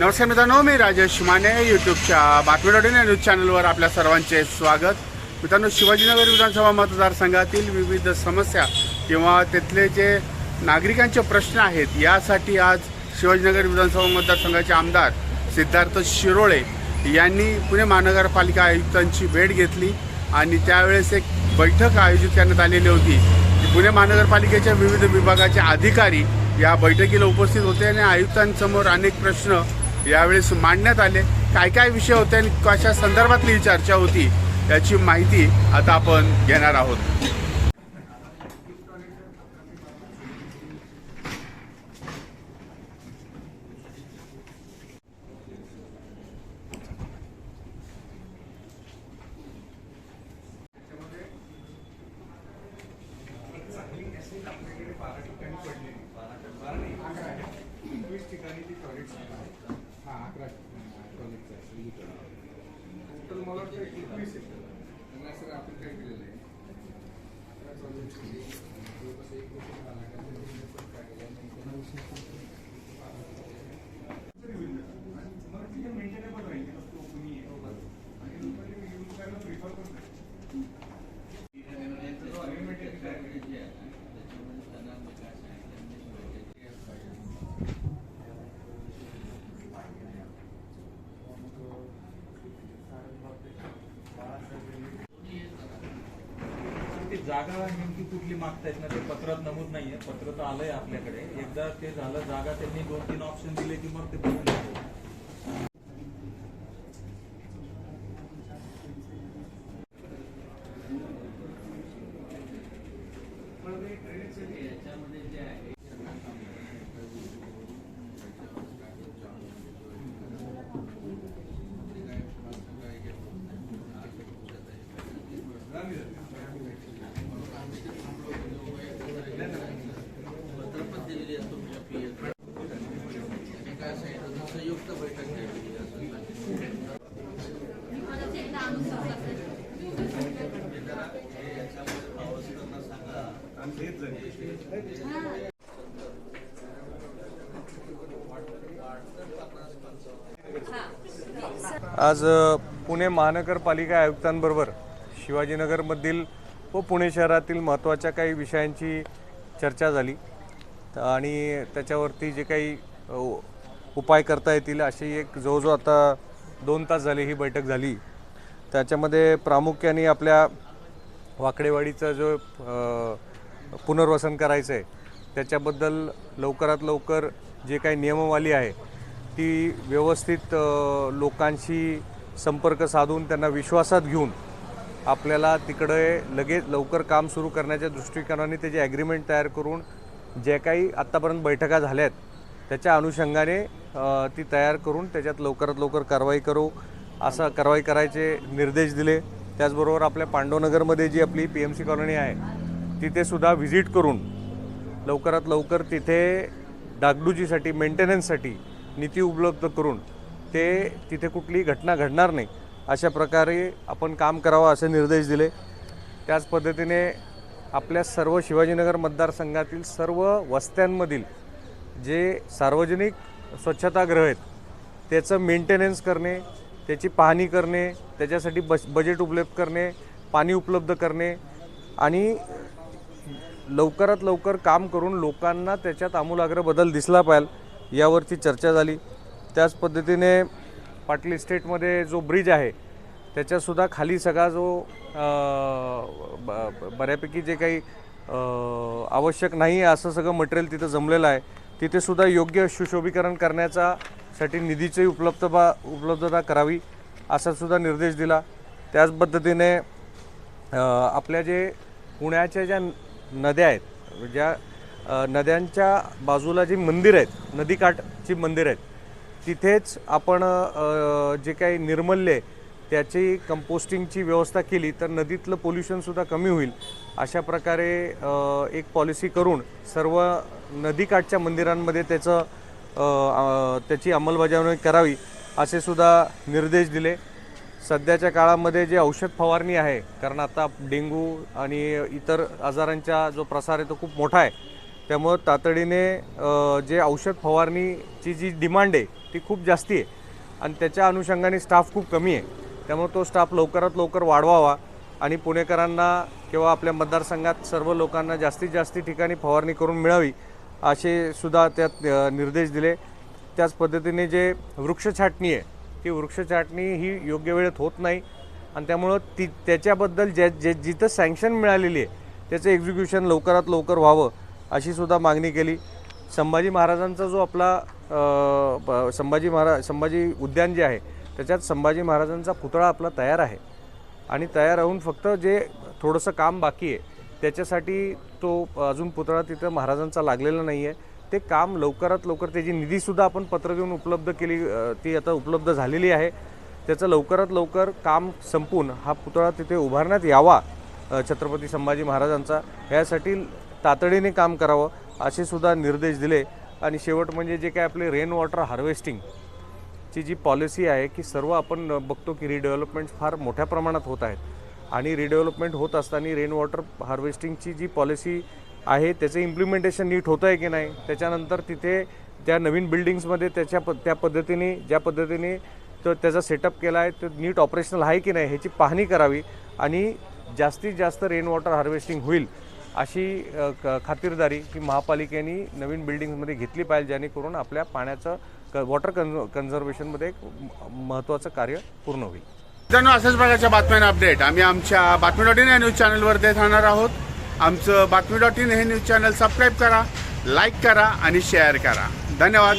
नमस्कार मित्रांनो मी राजेश माने यूट्यूबच्या बातमी डॉट इन या न्यूज चॅनलवर आपल्या सर्वांचे स्वागत. मित्रांनो शिवाजीनगर विधानसभा मतदारसंघातील विविध समस्या किंवा तिथले जे नागरिकांचे प्रश्न आहेत यासाठी आज शिवाजीनगर विधानसभा मतदारसंघाचे आमदार सिद्धार्थ शिरोळे यांनी पुणे महानगरपालिका आयुक्तांची भेट घेतली आणि त्यावेळेस एक बैठक आयोजित करण्यात आलेली होती. पुणे महानगरपालिकेच्या विविध विभागाचे अधिकारी या बैठकीला उपस्थित होते आणि आयुक्तांसमोर अनेक प्रश्न यावेळेस मांडण्यात आले. काय काय विषय होते आणि कशा संदर्भातली ही चर्चा होती याची माहिती आता आपण घेणार आहोत. ती जागा नेमकी कुठली मागतायत ना ते पत्रात नमूद नाहीये. पत्र तर आलंय आपल्याकडे. एकदा ते झालं जागा त्यांनी दोन तीन ऑप्शन दिले की मग ते बघून आज पुणे महानगरपालिका आयुक्तांबरोबर शिवाजीनगरमधील व पुणे शहरातील महत्त्वाच्या काही विषयांची चर्चा झाली. आणि त्याच्यावरती जे काही उपाय करता येतील अशी एक जवळजवळ आता दोन तास झाले ही बैठक झाली. त्याच्यामध्ये प्रामुख्याने आपल्या वाकडेवाडीचं जो पुनर्वसन करायचं आहे त्याच्याबद्दल लवकरात लवकर जे काही नियमवाली आहे ती व्यवस्थित लोकांशी संपर्क साधून त्यांना विश्वासात घेऊन आपल्याला तिकडे लगेच लवकर काम सुरू करण्याच्या दृष्टिकोनाने त्याची ॲग्रीमेंट तयार करून जे काही आत्तापर्यंत बैठका झाल्या आहेत त्याच्या अनुषंगाने ती तयार करून त्याच्यात लवकरात लवकर कारवाई करू असा कारवाई करायचे निर्देश दिले. त्याचबरोबर आपल्या पांडवनगरमध्ये जी आपली पी एम सी कॉलनी आहे तिथेसुद्धा व्हिजिट करून लवकरात लवकर तिथे डागडुजीसाठी मेंटेनन्ससाठी निधी उपलब्ध करून ते तिथे कुठली घटना घडणार नाही. अशा प्रकारे आपण काम करावं असे निर्देश दिले. त्याच पद्धतीने आपल्या सर्व शिवाजीनगर मतदारसंघातील सर्व वस्त्यांमधील जे सार्वजनिक स्वच्छतागृह आहेत त्याचं मेंटेनन्स करणे त्याची पाहणी करणे त्याच्यासाठी बस बजेट उपलब्ध करणे पाणी उपलब्ध करणे आणि लवकरात लवकर काम करून लोकांना त्याच्यात आमूलाग्र बदल दिसला पाहिजे यावरची चर्चा झाली. त्याच पद्धतीने पाटली स्टेटमध्ये जो ब्रिज आहे त्याच्यासुद्धा खाली सगळा जो ब- बऱ्यापैकी जे काही आवश्यक नाही आहे असं सगळं मटेरियल तिथं जमलेलं आहे. तिथेसुद्धा योग्य सुशोभीकरण करण्याचा साठी निधीची उपलब्धता उपलब्धता करावी असा सुद्धा निर्देश दिला. त्याच पद्धतीने आपल्या जे पुण्याच्या ज्या नद्या आहेत ज्या नद्यांच्या बाजूला जी मंदिर आहेत नदीकाठची मंदिर आहेत तिथेच आपण जे काही निर्मल्य आहे त्याची कंपोस्टिंगची व्यवस्था केली तर नदीतलं पोल्युशनसुद्धा कमी होईल. अशा प्रकारे एक पॉलिसी करून सर्व नदीकाठच्या मंदिरांमध्ये त्याचं त्याची अंमलबजावणी करावी असे सुद्धा निर्देश दिले. सध्याच्या काळामध्ये जे औषध फवारणी आहे कारण आता डेंगू आणि इतर आजारांचा जो प्रसार आहे तो खूप मोठा आहे. त्यामुळं तातडीने जे औषध फवारणीची जी डिमांड आहे ती खूप जास्ती आहे. आणि त्याच्या अनुषंगाने स्टाफ खूप कमी आहे. त्यामुळे तो स्टाफ लवकरात लवकर वाढवावा आणि पुणेकरांना किंवा आपल्या मतदारसंघात सर्व लोकांना जास्तीत जास्त ठिकाणी फवारणी करून मिळावी असे सुद्धा त्यात निर्देश दिले. त्याच पद्धतीने जे वृक्ष छाटणी आहे ती वृक्ष छाटणी ही योग्य वेळेत होत नाही. आणि त्यामुळं ती त्याच्याबद्दल ज्या जे जिथं सँक्शन मिळालेली आहे त्याचं एक्झिक्युशन लवकरात लवकर व्हावं अशी सुद्धा मागणी केली. संभाजी महाराजांचा जो आपला ब- संभाजी महाराज संभाजी उद्यान जे आहे त्याच्यात संभाजी महाराजांचा पुतळा आपला तयार आहे. आणि तयार होऊन फक्त जे थोडंसं काम बाकी आहे त्याच्यासाठी तो अजून पुतळा तिथं महाराजांचा लागलेला नाही आहे ते काम लवकरात लवकर त्याची निधीसुद्धा आपण पत्र देऊन उपलब्ध केली ती आता उपलब्ध झालेली आहे. त्याचं लवकरात लवकर काम संपून हा पुतळा तिथे उभारण्यात यावा छत्रपती संभाजी महाराजांचा. ह्यासाठी तातडीने काम करावं. असे सुद्धा निर्देश दिले. आणि शेवट म्हणजे जे काय आपले रेन वॉटर हार्वेस्टिंग ची जी पॉलिसी आहे की सर्व आपण बघतो की रिडेव्हलपमेंट फार मोठ्या प्रमाणात होत आहेत. आणि रिडेव्हलपमेंट होत असताना रेन वॉटर हार्वेस्टिंगची जी पॉलिसी आहे त्याचं इम्प्लिमेंटेशन नीट होतं आहे की नाही? त्याच्यानंतर तिथे त्या नवीन बिल्डिंग्समध्ये त्याच्या प त्या पद्धतीने ज्या पद्धतीने तो त्याचा सेटअप केला आहे तो नीट ऑपरेशनल आहे की नाही ह्याची पाहणी करावी. आणि जास्तीत जास्त रेन वॉटर हार्वेस्टिंग होईल. अशी क- खातिरदारी ही महापालिकेने नवीन बिल्डिंगमध्ये घेतली पाहिजे जेणेकरून आपल्या पाण्याचं क वॉटर कन्झ कन्झर्वेशनमध्ये एक महत्त्वाचं कार्य पूर्ण होईल. मित्रांनो अशाच प्रकारच्या बातम्यांना अपडेट आम्ही आमच्या बातमी डॉट इन या न्यूज चॅनलवर देत राहणार आहोत. आमचं बातमी डॉट इन हे न्यूज चॅनल सबस्क्राईब करा लाईक करा आणि शेअर करा. धन्यवाद.